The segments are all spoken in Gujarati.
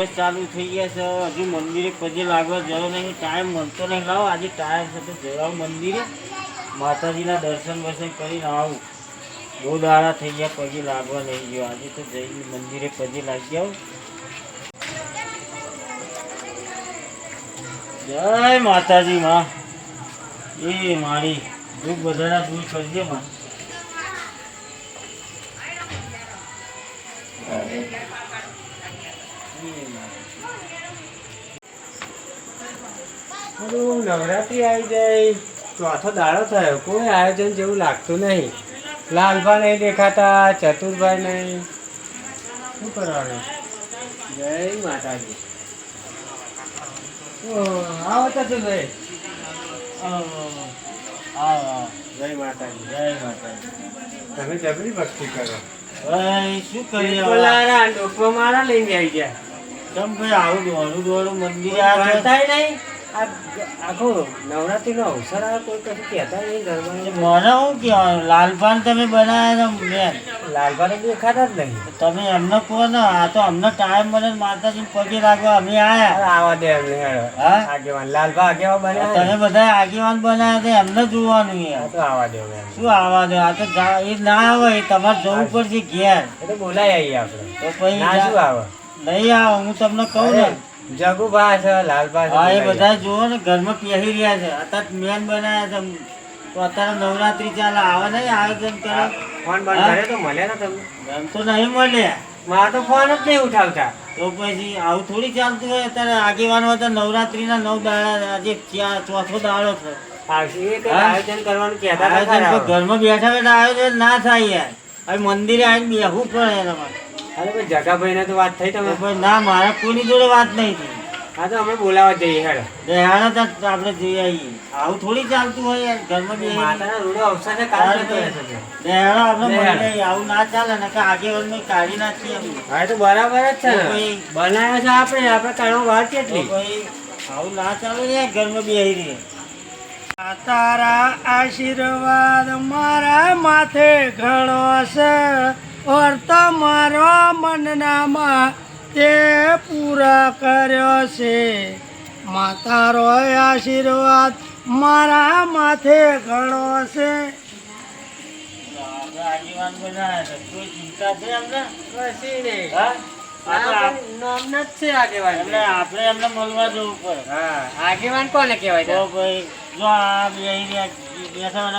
દિવસ ચાલુ થઈ ગયા છે. હજુ મંદિરે પગે લાગવા જવો નહીં. ટાઈમ મળતો નહીં. લાવો, આજે ટાઈમ છે તો જવાવ મંદિરે. માતાજીના દર્શન વર્શન કરીને આવું. બહુ દાડા થઈ ગયા, પગે લાગવા નહીં ગયો. આજે તો જઈ મંદિરે પગે લાગી આવું. જય માતાજી માં. એ મારી, દુઃખ બધાના દૂર કરજે માં. નવરાત્રી આવી જાય. ચોથો દાડો થયો. કોઈ આયોજન જેવું લાગતું નહીં. લાલભા નહીં દેખાતા ચતુરભાઈ નહીં. શું કરવાનું? જય માતાજી. આવો ચતુરભાઈ. આવો જય માતાજી જય માતાજી. તમે જબરી ભક્તિ કરો. ભાઈ શું ડોકો મારા લઈને આવી ગયા. કેમ ભાઈ આવું દોડું દોડું મંદિર આ કરતાય નહીં. આ આખો નવરાત્રીનો અવસર આવે કોઈ કશું કહેતા નહીં ઘરમાં મને શું કહેવાનું? લાલપાન તમે બનાવ્યા દેખાતા જ નહીં. તમે એમને કહો ને આ તો અમને ટાઈમ મળે માતાજી પગે લાગવા અમે આયા. આવા દે એમને હા? આગેવાન લાલભા આગેવાન બન્યા તમે બધા આગેવાન બનાવ્યા તો એમને જોવાનું તો આવા દે શું આવા દે? આ તો એ ના આવે તમારે જવું પડશે ઘેર. એ તો બોલાય આવીએ આપણે. તો પછી શું આવે? નહીં આવો હું તમને કહું ને. જગુભા છે લાલભા છે હા એ બધા જુઓ ને ઘરમાં પહેરી રહ્યા છે. અત્યારે મેન બનાવ્યા છે. તો અત્યારે નવરાત્રી ચાલે આવે નહીં આયોજન કરે ફોન બંધ કરે તો મળે ને તમને? એમ તો નહીં મળે. મારા તો ફોન જ નહીં ઉઠાવતા. તો પછી આવું થોડી ચાલતું હોય અત્યારે આગેવાનો હતા નવરાત્રીના નવ દાડા આજે ચોથો દાડો છે? આયોજન કરવાનું કહેતા ઘરમાં બેઠા બેઠા આયોજન ના થાય યાર. હવે મંદિરે આવીને બેહવું પડે તમારે અરે ભાઈ જગાભાઈ ને તો વાત થઈ તો તમે પછી ના મારા કોઈની જોડે વાત નહીં થઈ. હા તો અમે બોલાવા જઈએ હેડો. દેહાડા તો આપણે જઈ આવીએ. આવું થોડી ચાલતું હોય યાર ઘરમાં બે માતાના રૂડો અવસર છે કાલ દેહાડા આપણે મળી આવું ના ચાલે ને કે આગેવાન કાઢી નાખીએ. હા તો બરાબર જ છે ને. બનાવ્યા છે આપણે આપણે કાઢવા વાત તો કેટલી આવું ના ચાલે ને ઘરમાં બેહી રહીએ. તારા આશીર્વાદ મારા માથે ઘણો છે ઓર તમારો મનનામાં તે પૂરા કર્યો છે માતા રોય આશીર્વાદ મારા માથે ઘણો છે આગેવાન છે. ચિંતા છે એમને કશી નહીં. હા? આપણે એમને મળવા જવું પડે. આગેવાન કોને કહેવાય ભાઈ જો આ બેહી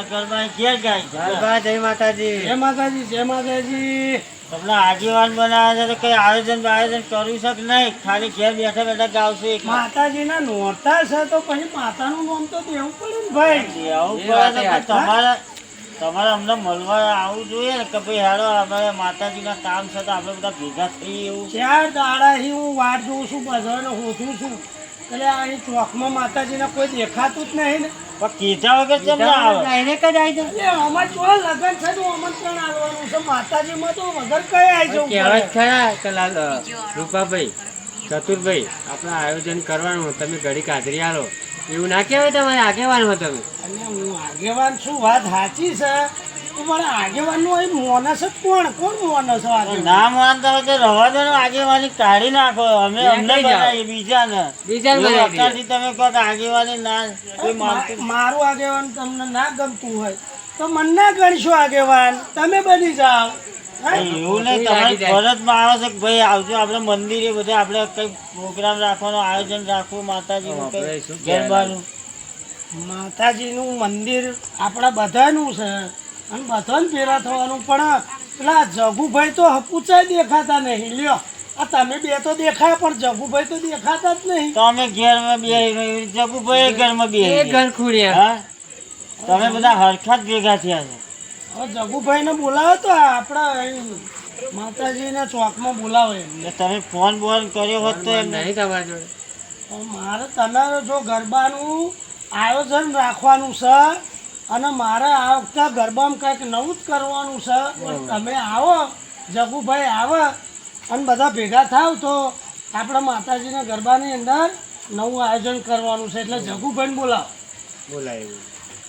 ઘરમાં ઘેર ગાય જય માતાજી. જય માતાજી જય માતાજી. તમને આગેવાન બનાવ્યા છે તો કઈ આયોજન આયોજન કર્યું છે કે નહીં? ખાલી ઘેર બેઠા બેઠા ગાવશે માતાજી માતાજીના નોરતા છે તો પછી માતાનું નામ તો દેવું પડે ને ભાઈ. દેવું પડે ને તમારે તમારે અમને મળવા આવવું જોઈએ ને કે ભાઈ હારો આપણે માતાજીના કામ છે તો આપણે બધા ભેગા થઈએ એવું? ચાર દાડાથી હું વાટ જોઉં છું બધાને હોતું છું. એટલે અહીં ચોકમાં માતાજીના કોઈ દેખાતું જ નહીં ને. પણ કીધા વગર કેમ ના આવે? ડાયરેક્ટ જ આવી જાય અમાર જો લગન છે તો આમંત્રણ આવવાનું છે. માતાજીમાં તો વગર કઈ આવી જવું કહેવાય ખરા કલાલ રૂપાભાઈ ચતુરભાઈ આપણે આયોજન કરવાનું તમે ઘડી હાજરી આલો એવું ના કહેવાય તમારે આગેવાન હો તમે. અને હું આગેવાન છું વાત સાચી છે. તો પણ આગેવાનનું અહીં મોનસ જ કોણ? કોણ મોનસ ના માનતા હોય તો રવા દો આગેવાની કાઢી નાખો. અમે અમને બીજા બનાવીએ બીજાને. બીજાને એવું બનાવી દઈએ. અત્યારથી તમે કહો આગેવાની ના મારું આગેવાન તમને ના ગમતું હોય. તો મન ના કરશો આગેવાન. તમે બની જાઓ. એવું નહીં તમારી. ફરજમાં આવે છે કે ભાઈ આવજો આપણે મંદિરે બધે આપણે કઈ પ્રોગ્રામ રાખવાનો આયોજન રાખવું માતાજીનું? ગરબાનું. માતાજીનું મંદિર આપણા બધાનું છે. અને બધાને ભેરા થવાનું પણ પેલા જગુભાઈ તો હપુચાય દેખાતા નહીં. લ્યો આ તમે બે તો દેખાય પણ જગુભાઈ તો દેખાતા જ નહીં. તો અમે ઘેરમાં બે જગુભાઈ ઘરમાં બે ઘર ખુર્યા. હા? તમે બધા હરખા જ ભેગા થયા છો. હવે જગુભાઈને બોલાવો તો આપણા અહીં માતાજીના ચોકમાં બોલાવો એમ તમે ફોન બોન કર્યો હોત તો એમ નહીં તમારી જોડે. મારે તમારે જો ગરબાનું આયોજન રાખવાનું છે અને મારે આ વખતે ગરબામાં કંઈક નવું જ કરવાનું છે પણ તમે આવો જગુભાઈ આવે અને બધા ભેગા થાવ તો આપણા માતાજીના ગરબાની અંદર નવું આયોજન કરવાનું છે. એટલે જગુભાઈને બોલાવો. બોલાય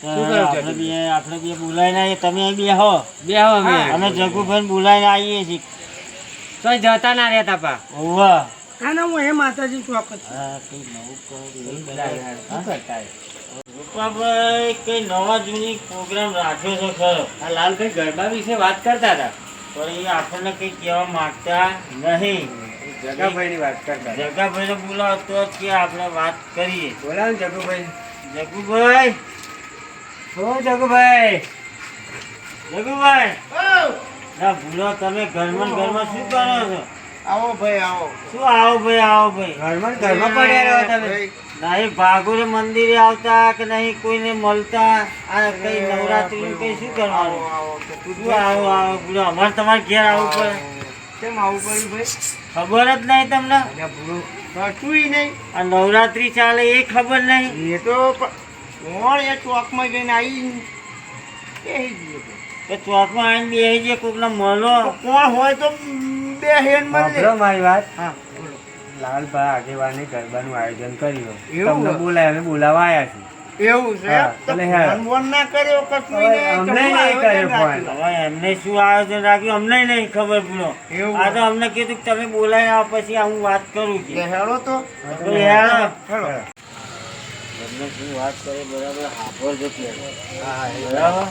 આપણે બે આપણે બે બોલાવીને આવીએ. તમે અહીં બેહો બે અમે. અમે જગુભાઈ બોલાવીને આવીએ છીએ. તો જતા ના રહેતા પા. ઓવા. ના ના હું એ માતાજી ચોક હા કઈ નવું કરતા? રૂપાભાઈ કઈ નવા જૂની પ્રોગ્રામ રાખ્યો છે ખરો? આ લાલભાઈ ગરબા વિશે વાત કરતા હતા. પણ એ આપણને કઈ કહેવા માગતા નહીં. જગાભાઈની વાત કરતા. જગાભાઈને બોલાવો તો કે આપણે વાત કરીએ. બોલાવો ને જગુભાઈ. જગુભાઈ શું જગુભાઈ? જગુભાઈ? ના ભૂલો તમે ઘરમાં ઘરમાં શું કરો છો? આવો ભાઈ આવો. શું આવો ભાઈ આવો ભાઈ? ઘરમાં ઘરમાં પડ્યા રહો તમે? નહીં ભાગોરે મંદિરે આવતા કે નહીં કોઈને મળતા? આ કઈ નવરાત્રી કઈ શું કરવાનું? શું આવો આવો બોલો અમારે તમારે ઘેર આવવું પડે. કેમ આવું પડ્યું ભાઈ? ખબર જ નહીં તમને? ભૂરું. નહીં. આ નવરાત્રી ચાલે એ ખબર નહીં? એ તો કોણ એ ચોકમાં જઈને આવી બેસી ગયો. કે ચોકમાં આવીને બેસી જે કોકને મળો કોણ હોય તો બે હેન મળે મારી વાત. હા બોલો. લાલભાઈ આગેવાને ગરબાનું આયોજન કર્યું. તમને બોલાય અમે બોલાવા આવ્યા છીએ. એવું છે? ના કર્યો અમને શું આયોજન રાખ્યું? અમને નહીં ખબર એવું આ તો અમને કીધું કે તમે આવો પછી હું વાત કરું છું. હેડો તો. હેડો. તમને શું વાત કરે બરાબર? સાંભળજો પહેલા. બરાબર?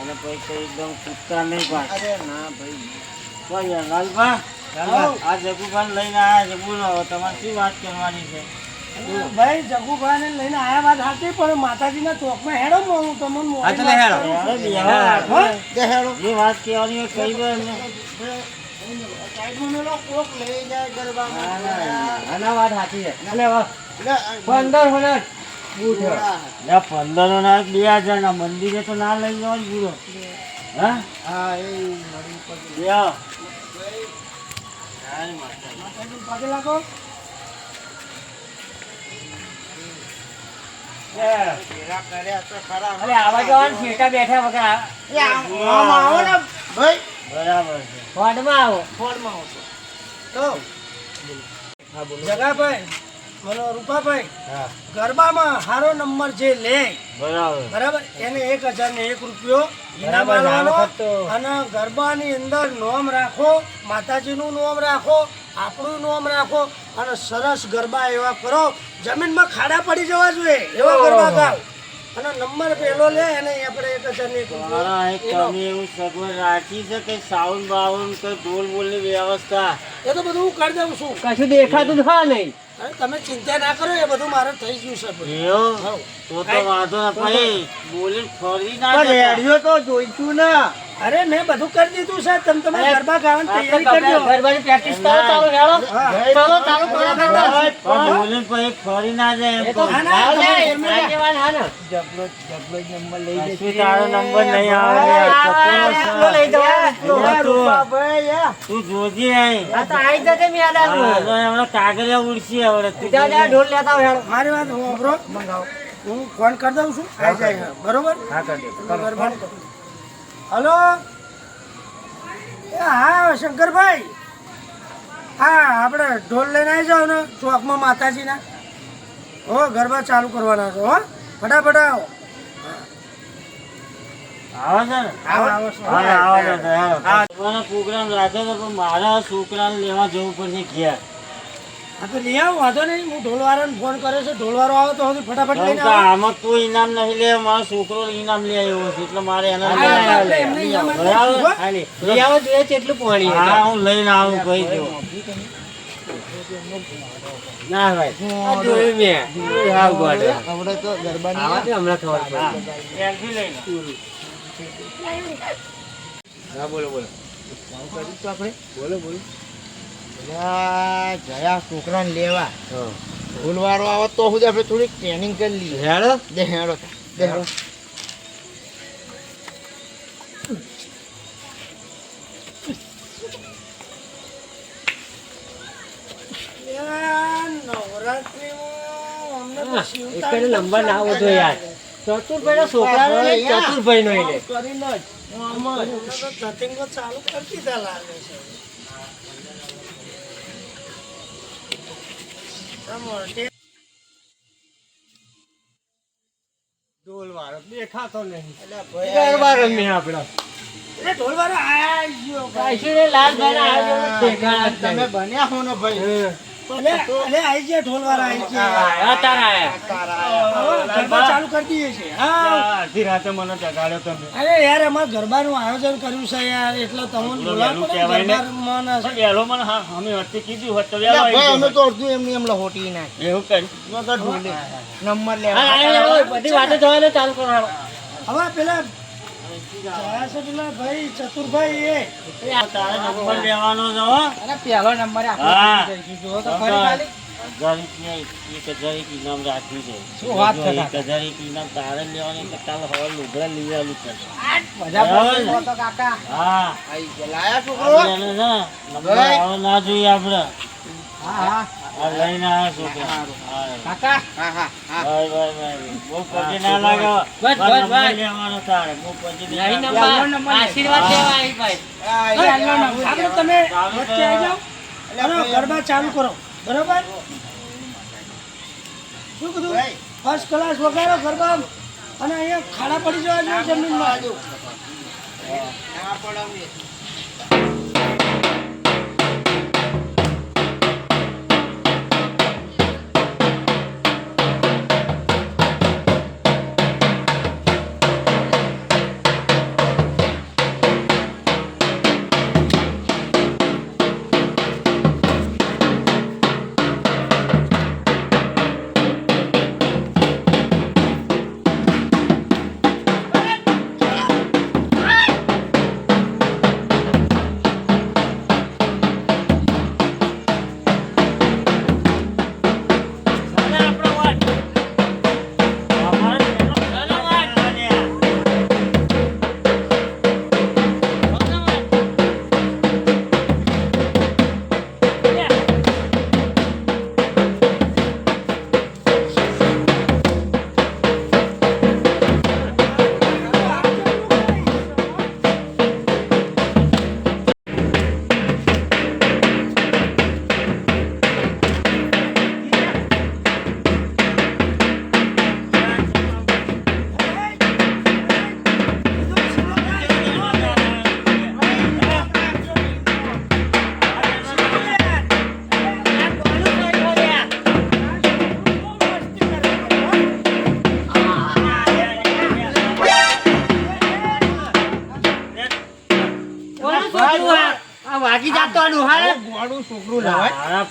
અને પછી એકદમ કૂદતા નહીં પાછા. અરે ના ભાઈ. કોઈ લાલભા લાલભા. આ જગુભાઈ લઈને આવ્યા છે. તમારે શું વાત કરવાની છે? ભાઈ જગુભાઈને લઈને આયા વાત સાચી પણ માતાજીના ચોકમાં હેડો હું તમને વાત હેડો. લે હેડો. જે વાત કહેવાની સાચી છે. પંદર હોના ના પંદરો ના બે હજાર ના મંદિરે તો ના લઈ જવા પૂરો. હા? હા એ મળી પછી બે આવો. હાય માતાજી. માતાજી પગે લાગો લે. ભેગા કર્યા તો ખરા અરે આવા જવાનું શેઠા બેઠા વગર આ- એ આમ આમ આવો ને. ભાઈ. બરાબર છે. ફોનમાં આવો. ફોનમાં આવશો તો. જગાભાઈ મને રૂપાભાઈ ગરબામાં સારો નંબર જે લે બરાબર. બરાબર? એને એક હજાર ને એક રૂપિયો ઇનામ બરાબર, આલવાનો આ તો- અને ગરબાની અંદર નોમ રાખો માતાજીનું નોમ રાખો આપણું નોમ રાખો અને સરસ ગરબા એવા કરો. જમીનમાં ખાડા પડી જવા જોઈએ એવા ગરબા ગાવ. અને નંબર પેલો લે એને આપણે એક હજાર ને. તમે એવું સગવડ રાખી છે કે સાઉન્ડ બાઉન્ડ કે ઢોલ બોલની વ્યવસ્થા? એ તો બધું હું કરી દઉં છું. કશું દેખાતું હા નહીં. તમે ચિંતા ના કરો એ બધું મારે થઈ ગયું છે. તો તો વાંધો ના ભાઈ બોલીને ફરી ના રેડિયો તો જોઈશું ને. અરે મેં બધું કરી દીધું છે. તમે તમે ગરબા ગાવાની તૈયારી કરજો. ગરબાની પ્રેક્ટિસ કરો ચાલો હેડો ચાલો ચાલો કરો પણ પર એક ફરી ના જાય એમ કહું. ના, ના, જબલો જબલો નંબર લઈ ને શું તારો નંબર નહીં આવે એકલો લઈ જવાનો. તું જોજી અહીં. આ તો આઈ જતે મે હા, તો હમણાં કાગળિયા ઉડશે હવે તું જા જા ઢોલ લેતા આવો મારી વાત હું અભરો મંગાવો હું ફોન કરી દઉં છું. આઈ જાય. બરોબર? હા કરી દે. કરો. હલો? હા શંકરભાઈ. હા આપણે ઢોલ લઈને આવી જાઓ ને ચોકમાં માતાજીના. હો ગરબા ચાલુ કરવાના છે હો. ફટાફટ આવો. હા, રાખે છે, પ્રોગ્રામ રાખ્યો પણ મારા છોકરાને લેવા જવું પડશે ઘેર તો લઈ આવો વાંધો નહીં. હું ઢોલવાળાને ફોન કર્યો છે. ઢોલવાળો આવો તો ફટાફટ લઈને કે આમાં કોઈ ઇનામ નહીં લે મારો છોકરો ઇનામ લઈ આવ્યો છે એટલે મારે એના લઈ આવો. જોઈએ કેટલું પાણી હા હું લઈને આવું કહી દઉં. ના ભાઈ મેં. હા ગોડ. હમણાં તો ગરબાની હમણાં ખબર પડી. લઈને. હા બોલો બોલો. બોલો બોલો. અલ્યા, જયા છોકરાને લેવા. હા. ફૂલવાળો આવે તો સુધી આપણે થોડીક ટ્રેનિંગ કરી લઈએ. હેડો. દે હેડો દે હેડો. યાર, નવરાત્રીમાં અમને તો શિવતા એક નંબર ના આવતો યાર. ચતુરભાઈ નો ચતુરભાઈ નો એટલે કરીને જ. આમાં જ. તો ધતિંગો ચાલુ કરતી લાગે છે. ઢોલ વાળો દેખાતો નહીં અલ્યા ભાઈ, ગરબા આપડા એ ઢોલવાળો આયા ગયો ભાઈ. આવ્યો તમે બન્યા હો ને ભાઈ. અલે આઈ ગયા ઢોલવાળા આઈ ગયા. આયા તારા આયા. ગરબા ચાલુ કરી દઈએ છે હા. અડધી રાતે મને જગાડ્યો તમે. અરે યાર અમારે ગરબાનું આયોજન કર્યું છે યાર. એટલે તમને બોલાવો પડે કહેવાય ને. ગરબા રમવાના છે. પણ મને હા અમે વચ્ચે કીધું હોત તો ભાઈ અમે તો અડધું એમની એમ લહોટી ના એવું કરી નંબર લેવા. બધી વાતો જવા દે ચાલુ કરો. હવે પેલા ભાઈ ચતુરભાઈ એ તારે નંબર લેવાનો છે અરે પહેલો નંબર જો તો ખરી ખાલી. હજાર રૂપિયા એક હજાર એક ઇનામ રાખ્યું છે શું વાત એક હજાર એક ઇનામ તારે લેવાની કે હવે લુગડા લઈ આલું છે ને? કાકા હા લાયા છોકરો જોઈએ આપણે. હા હા. લઈને આવ્યા છોકરા કાકા? હા હા હા. ભાઈ ભાઈ ભાઈ. બહુ પગે ના લાગે બસ, બસ, નંબર લેવાનો તારે. બહુ પગે ના નહીં આશીર્વાદ દેવા આવી ભાઈ. આઈ હા, ગયા. આપણે તમે વચ્ચે આવી જાઓ. અને ગરબા ચાલુ કરો. બરાબર? શું કીધું? ભાઈ. ફર્સ્ટ ક્લાસ વગાડો ગરબા. અને અહીંયા ખાડા પડી જવા જોઈએ જમીનમાં. ગોળું છોકરું લાવાય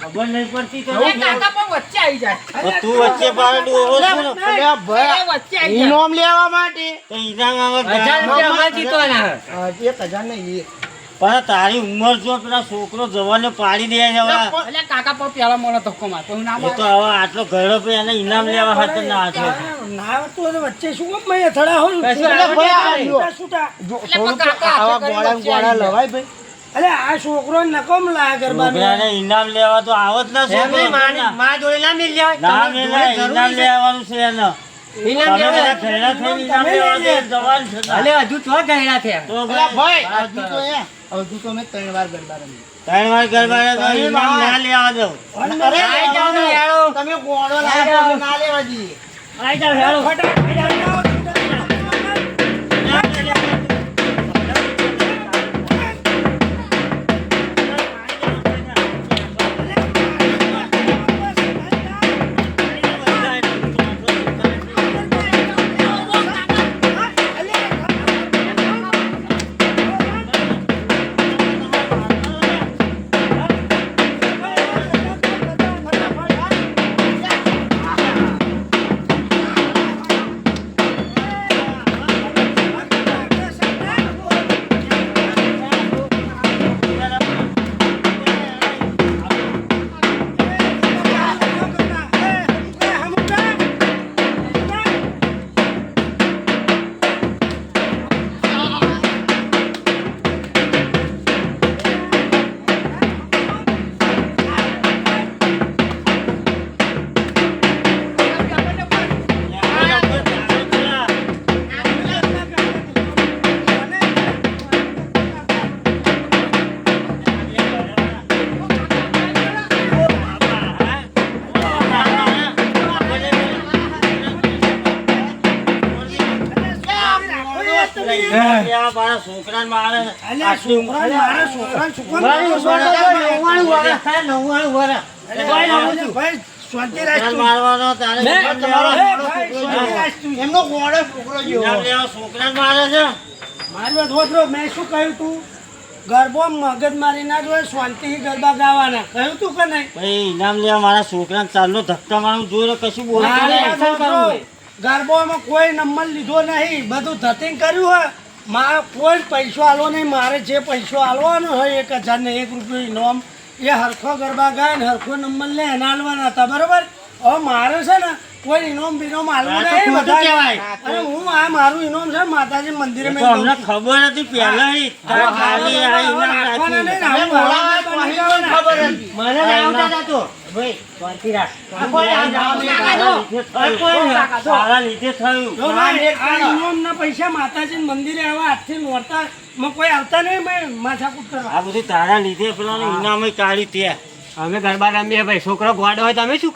ખબર નહીં પડતી તો કાકા પણ વચ્ચે આવી જાય તું વચ્ચે બાર ડોહો છું ને. અલ્યા ભાઈ વચ્ચે આવી જાય. ઇનામ લેવા માટે તો ઈનામ આવે હજાર જીતવાના. એક હજાર નહીં એક. પણ તારી ઉંમર જો પેલા છોકરો જવાને પાડી દે. કાકા પેલા મોનો ધક્કો મારતો હું ના તો હવે આટલો ઘરડો પે એને ઇનામ લેવા હતો ના તો વચ્ચે શું કેમ મેં અથડા હોય છૂટા. જો કાકા આવા ગોળા ગોળા લવાય ભાઈ અલે આ છોકરો નકમ લાયા ગરબાનું. છોકરાને ઇનામ લેવા તો આવત ના છોકરો મારા જોડે ના મિલ જાય. ના મિલ ઇનામ. લેવાનું છે એને. ઇનામ તમે લેવા. બધા લેવા થઈને છોકરાને મારે આટલી મારા નવ્વાણું થાય નવ્વાણું ભાઈ શાંતિ. મારવાનો તારે શાંતિ. એમનો ગોળો છોકરો જેવો. છોકરાને મારે છે. મારી વાત મેં શું કહ્યું તું? ગરબો મગજ મારી ના જોઈએ શાંતિથી ગરબા ગાવાના. કહ્યું તું કે નહીં? ભાઈ ઇનામ લેવા મારા છોકરાને ચાલનો ધક્કા મારું જોઈને કશું સાંભળો. ગરબામાં કોઈ નંબર લીધો નહીં. બધું ધતિંગ કર્યું હોય. મારે કોઈ પૈસો આલવો નહીં મારે જે પૈસો આલવાનો હોય એક હજાર ને એક રૂપિયો ઇનામ એ હરખો ગરબા ગાય ને હરખો નંબર લે એના આલવાના હતા બરાબર હવે મારે છે ને કોઈ ઇનામ બિનામ આલવું નહીં બધા. અરે હું આ મારું ઇનામ છે માતાજી મંદિરે મેં. ખબર હતી પહેલા હા, ખાલી આ હવે ઇનામ રાખવાના નહીં ને, રાખી. હવે મારા બની જવાના. ખબર હતી? મને આવતા હતા તો ભાઈ શાંતિ રાખ લીધે થયું. પૈસા માતાજી મંદિરે આવા આજથી નોરતા માં કોઈ આવતા નહીં મેં માથાકૂટ કરવા. આ બધું તારા લીધે પેલા ઇનામે કાઢી ત્યાં. અમે ગરબા રમીએ ભાઈ. છોકરો ગોડો હોય તમે શું